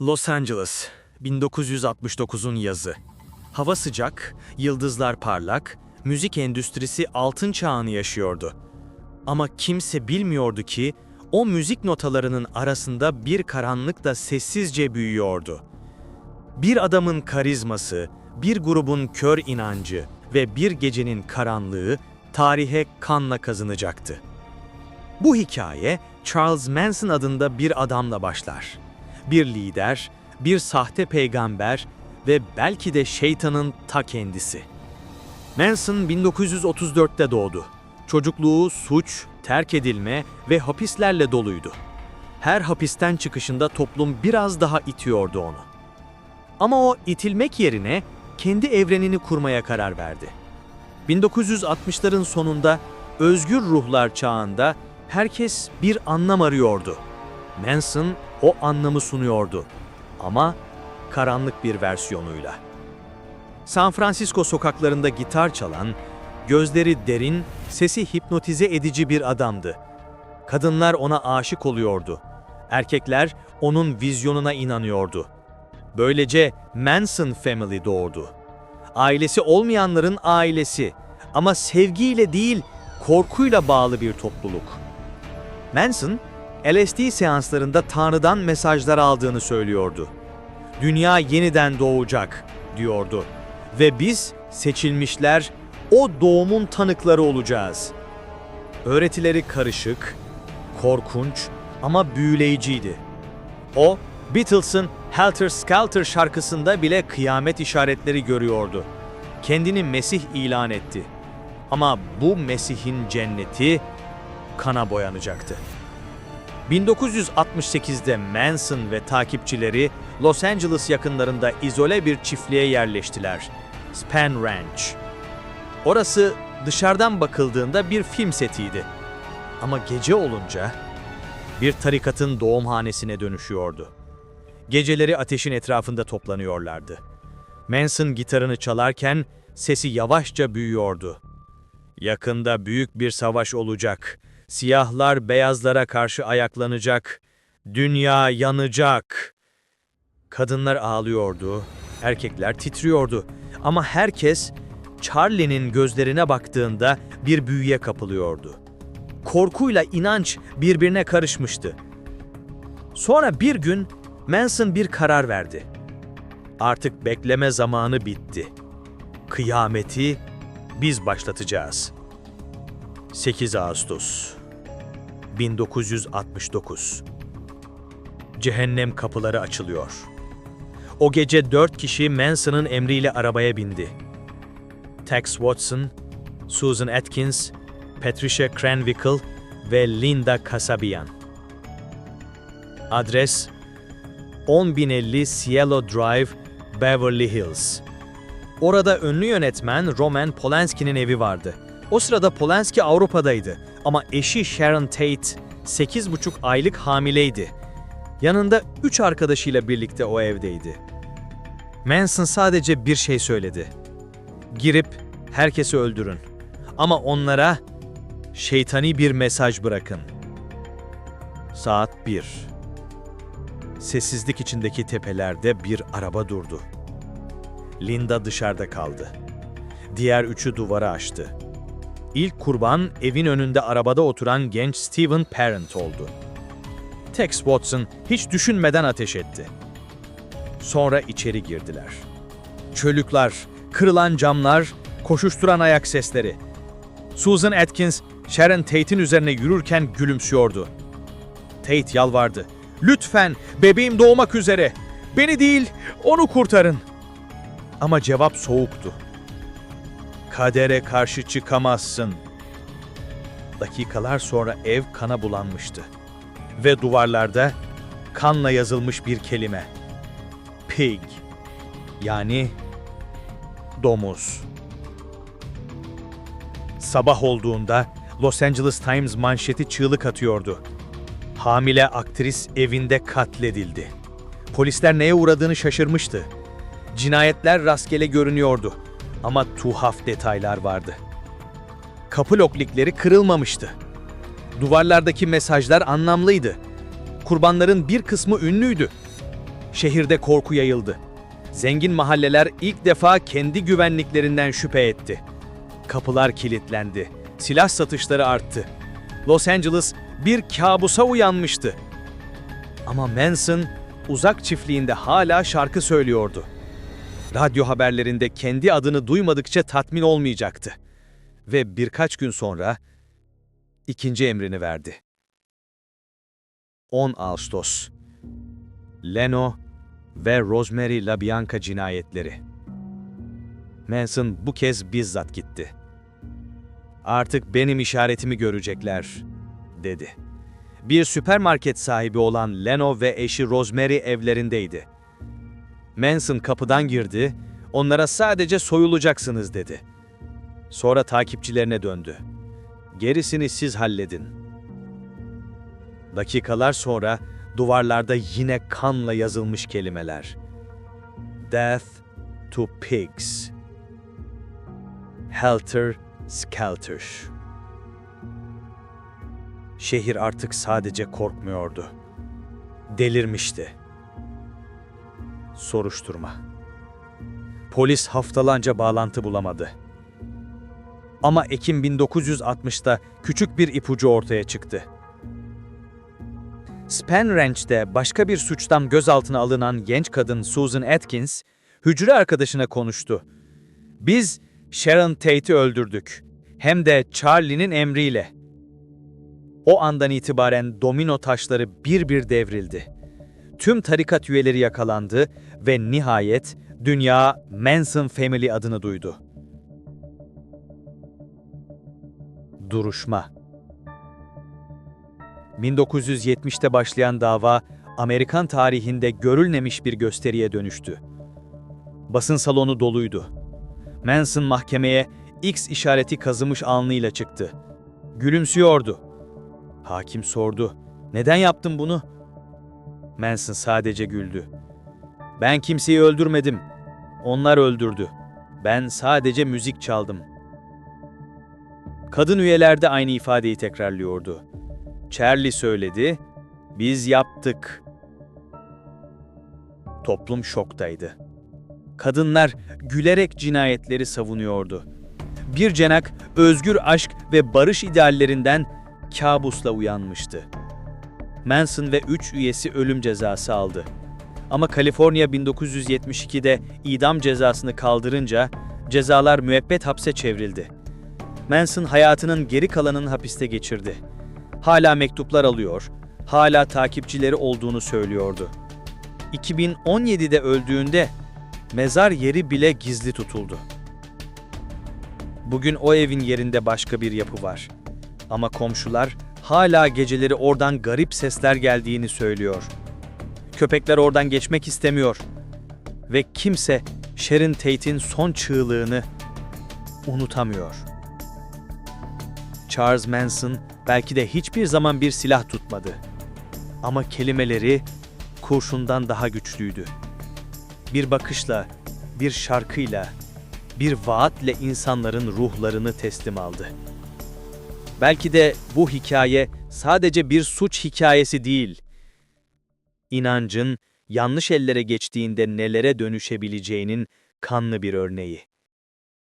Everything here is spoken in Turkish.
Los Angeles, 1969'un yazı. Hava sıcak, yıldızlar parlak, müzik endüstrisi altın çağını yaşıyordu. Ama kimse bilmiyordu ki o müzik notalarının arasında bir karanlık da sessizce büyüyordu. Bir adamın karizması, bir grubun kör inancı ve bir gecenin karanlığı tarihe kanla kazınacaktı. Bu hikaye Charles Manson adında bir adamla başlar. Bir lider, bir sahte peygamber ve belki de şeytanın ta kendisi. Manson 1934'te doğdu. Çocukluğu suç, terk edilme ve hapislerle doluydu. Her hapisten çıkışında toplum biraz daha itiyordu onu. Ama o itilmek yerine kendi evrenini kurmaya karar verdi. 1960'ların sonunda özgür ruhlar çağında herkes bir anlam arıyordu. Manson o anlamı sunuyordu ama karanlık bir versiyonuyla. San Francisco sokaklarında gitar çalan, gözleri derin, sesi hipnotize edici bir adamdı. Kadınlar ona aşık oluyordu. Erkekler onun vizyonuna inanıyordu. Böylece Manson Family doğdu. Ailesi olmayanların ailesi ama sevgiyle değil, korkuyla bağlı bir topluluk. Manson, LSD seanslarında Tanrı'dan mesajlar aldığını söylüyordu. Dünya yeniden doğacak, diyordu. Ve biz, seçilmişler, o doğumun tanıkları olacağız. Öğretileri karışık, korkunç ama büyüleyiciydi. O, Beatles'ın Helter Skelter şarkısında bile kıyamet işaretleri görüyordu. Kendini Mesih ilan etti. Ama bu Mesih'in cenneti kana boyanacaktı. 1968'de Manson ve takipçileri Los Angeles yakınlarında izole bir çiftliğe yerleştiler. Span Ranch. Orası dışarıdan bakıldığında bir film setiydi. Ama gece olunca bir tarikatın doğumhanesine dönüşüyordu. Geceleri ateşin etrafında toplanıyorlardı. Manson gitarını çalarken sesi yavaşça büyüyordu. Yakında büyük bir savaş olacak. Siyahlar beyazlara karşı ayaklanacak. Dünya yanacak. Kadınlar ağlıyordu, erkekler titriyordu. Ama herkes Charlie'nin gözlerine baktığında bir büyüye kapılıyordu. Korkuyla inanç birbirine karışmıştı. Sonra bir gün Manson bir karar verdi. Artık bekleme zamanı bitti. Kıyameti biz başlatacağız. 8 Ağustos 1969 Cehennem kapıları açılıyor. O gece dört kişi Manson'ın emriyle arabaya bindi. Tex Watson, Susan Atkins, Patricia Cranwickle ve Linda Kasabian. Adres 10050 Cielo Drive, Beverly Hills. Orada ünlü yönetmen Roman Polanski'nin evi vardı. O sırada Polanski Avrupa'daydı ama eşi Sharon Tate 8,5 aylık hamileydi. Yanında 3 arkadaşıyla birlikte o evdeydi. Manson sadece bir şey söyledi. Girip herkesi öldürün. Ama onlara şeytani bir mesaj bırakın. Saat 1. Sessizlik içindeki tepelerde bir araba durdu. Linda dışarıda kaldı. Diğer üçü duvara açtı. İlk kurban evin önünde arabada oturan genç Steven Parent oldu. Tex Watson hiç düşünmeden ateş etti. Sonra içeri girdiler. Çölükler, kırılan camlar, koşuşturan ayak sesleri. Susan Atkins, Sharon Tate'in üzerine yürürken gülümsüyordu. Tate yalvardı. Lütfen, bebeğim doğmak üzere. Beni değil, onu kurtarın. Ama cevap soğuktu. Kadere karşı çıkamazsın. Dakikalar sonra ev kana bulanmıştı. Ve duvarlarda kanla yazılmış bir kelime. Pig. Yani domuz. Sabah olduğunda Los Angeles Times manşeti çığlık atıyordu. Hamile aktris evinde katledildi. Polisler neye uğradığını şaşırmıştı. Cinayetler rastgele görünüyordu ama tuhaf detaylar vardı. Kapı loklikleri kırılmamıştı. Duvarlardaki mesajlar anlamlıydı. Kurbanların bir kısmı ünlüydü. Şehirde korku yayıldı. Zengin mahalleler ilk defa kendi güvenliklerinden şüphe etti. Kapılar kilitlendi. Silah satışları arttı. Los Angeles bir kabusa uyanmıştı. Ama Manson uzak çiftliğinde hala şarkı söylüyordu. Radyo haberlerinde kendi adını duymadıkça tatmin olmayacaktı. Ve birkaç gün sonra ikinci emrini verdi. 10 Ağustos Leno ve Rosemary LaBianca cinayetleri. Manson bu kez bizzat gitti. Artık benim işaretimi görecekler, dedi. Bir süpermarket sahibi olan Leno ve eşi Rosemary evlerindeydi. Manson kapıdan girdi, onlara sadece soyulacaksınız dedi. Sonra takipçilerine döndü. Gerisini siz halledin. Dakikalar sonra duvarlarda yine kanla yazılmış kelimeler. Death to pigs. Helter Skelter. Şehir artık sadece korkmuyordu. Delirmişti. Soruşturma. Polis haftalanca bağlantı bulamadı. Ama Ekim 1960'da küçük bir ipucu ortaya çıktı. Span Ranch'te başka bir suçtan gözaltına alınan genç kadın Susan Atkins, hücre arkadaşına konuştu. Biz Sharon Tate'i öldürdük. Hem de Charlie'nin emriyle. O andan itibaren domino taşları bir bir devrildi. Tüm tarikat üyeleri yakalandı ve nihayet dünya Manson Family adını duydu. Duruşma 1970'te başlayan dava Amerikan tarihinde görülmemiş bir gösteriye dönüştü. Basın salonu doluydu. Manson mahkemeye X işareti kazımış alnıyla çıktı. Gülümsüyordu. Hakim sordu. Neden yaptın bunu? Manson sadece güldü. Ben kimseyi öldürmedim. Onlar öldürdü. Ben sadece müzik çaldım. Kadın üyeler de aynı ifadeyi tekrarlıyordu. Charlie söyledi, biz yaptık. Toplum şoktaydı. Kadınlar gülerek cinayetleri savunuyordu. Bir cenak özgür aşk ve barış ideallerinden kabusla uyanmıştı. Manson ve üç üyesi ölüm cezası aldı. Ama Kaliforniya 1972'de idam cezasını kaldırınca cezalar müebbet hapse çevrildi. Manson hayatının geri kalanını hapiste geçirdi. Hala mektuplar alıyor, hala takipçileri olduğunu söylüyordu. 2017'de öldüğünde mezar yeri bile gizli tutuldu. Bugün o evin yerinde başka bir yapı var. Ama komşular hala geceleri oradan garip sesler geldiğini söylüyor. Köpekler oradan geçmek istemiyor. Ve kimse Sharon Tate'in son çığlığını unutamıyor. Charles Manson belki de hiçbir zaman bir silah tutmadı. Ama kelimeleri kurşundan daha güçlüydü. Bir bakışla, bir şarkıyla, bir vaatle insanların ruhlarını teslim aldı. Belki de bu hikaye sadece bir suç hikayesi değil. İnancın yanlış ellere geçtiğinde nelere dönüşebileceğinin kanlı bir örneği.